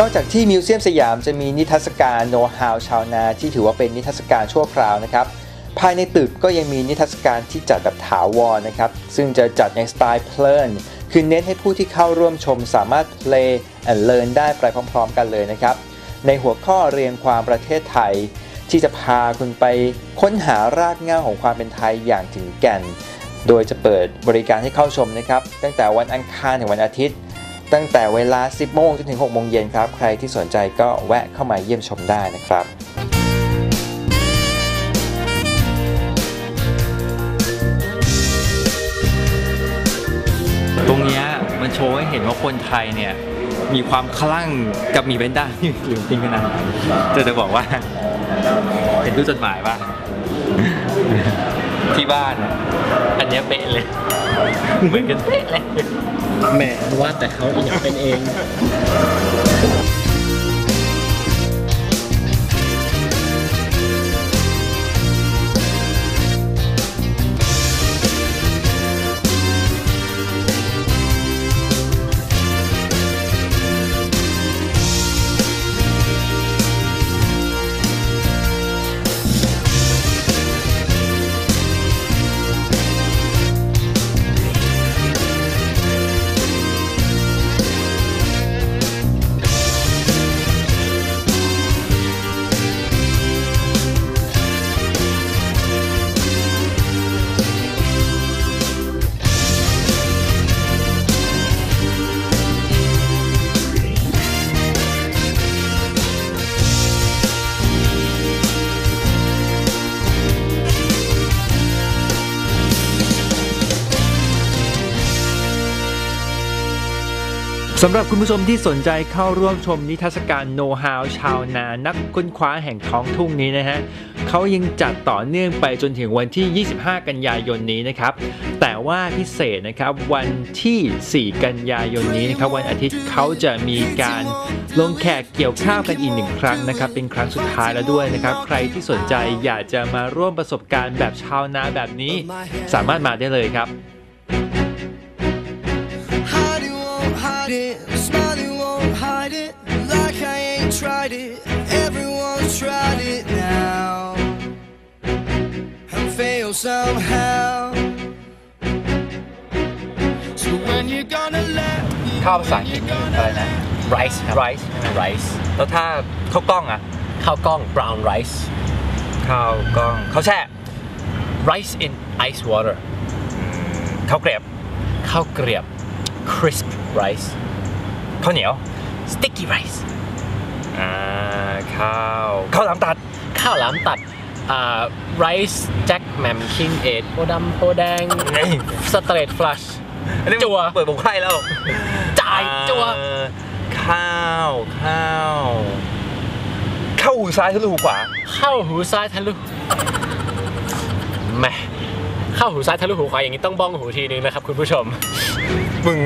นอกจากที่มิวเซียมสยามจะมีนิทรรศการโนฮาวชาวนาที่ถือว่าเป็นนิทรรศการชั่วคราวนะครับ ภายในตึกก็ยังมีนิทรรศการที่จัดแบบถาวรนะครับ ซึ่งจะจัดในสไตล์เพลินคือเน้นให้ผู้ที่เข้าร่วมชมสามารถ play and learn ได้ไปพร้อม ๆ กันเลยนะครับ ในหัวข้อเรียงความประเทศไทย ที่จะพาคุณไปค้นหารากเหง้าของความเป็นไทยอย่างถึงแก่น โดยจะเปิดบริการให้เข้าชมนะครับ ตั้งแต่วันอังคารถึงวันอาทิตย์ ตั้งแต่เวลา 10 โมงจนถึง 6 โมงเย็นครับ ใครที่สนใจก็แวะเข้ามาเยี่ยมชมได้นะครับตรงนี้มันโชว์ให้เห็นว่าคนไทยเนี่ยมีความคลั่งกับมีแพนด้าที่หรือจริงขนาดไหนจะจะบอกว่า เห็นรูปจดหมายป่ะ ที่บ้าน อันเนี้ยเป๊ะเลยเหมือนกันเป๊ะเลย แหมว่าแต่เขาอยากเป็นเอง สำหรับคุณผู้ชมที่สนใจเข้าร่วมชมนิทรรศการโน้ตฮาวชาวนานักค้นคว้าแห่งท้องทุ่งนี้นะฮะเขายังจัดต่อเนื่องไปจนถึงวันที่ 25 กันยายนนี้นะครับ แต่ว่าพิเศษนะครับวันที่ 4 กันยายนนี้นะครับวันอาทิตย์เขาจะมีการลงแขกเกี่ยวข้าวกันอีกหนึ่งครั้งนะครับ เป็นครั้งสุดท้ายแล้วด้วยนะครับ ใครที่สนใจอยากจะมาร่วมประสบการณ์แบบชาวนาแบบนี้ สามารถมาได้เลยครับ hide it. Smile it, won't hide it. Like I ain't tried it. Everyone's tried it now. And fail somehow. So when you gonna let me ข้าวภาษาอังกฤษนี่อะไรนะ rice ครับ rice ใช่ไหม rice แล้วถ้าข้าวกล้องอะ ข้าวกล้อง brown rice ข้าวกล้องข้าวแช่ rice in ice water ข้าวเกรียบ ข้าวเกรียบ crisp Rice ข้าวเหนียว sticky rice อ่าข้าวข้าวหลามตัด ข้าวหลามตัดอ่า rice jack แหมมคิงเอ็ดโพดำโพแดงนี่ straight flush อันนี้จั่วเปิดวงไข่แล้ว จ่ายจัวอ่าข้าวข้าวข้าวหูซ้ายทะลุหูขวา เข้าหูซ้ายทะลุแหมเข้าหูซ้ายทะลุหูขวาอย่างนี้ต้องบ้องหูทีนึงนะครับคุณผู้ชมมึง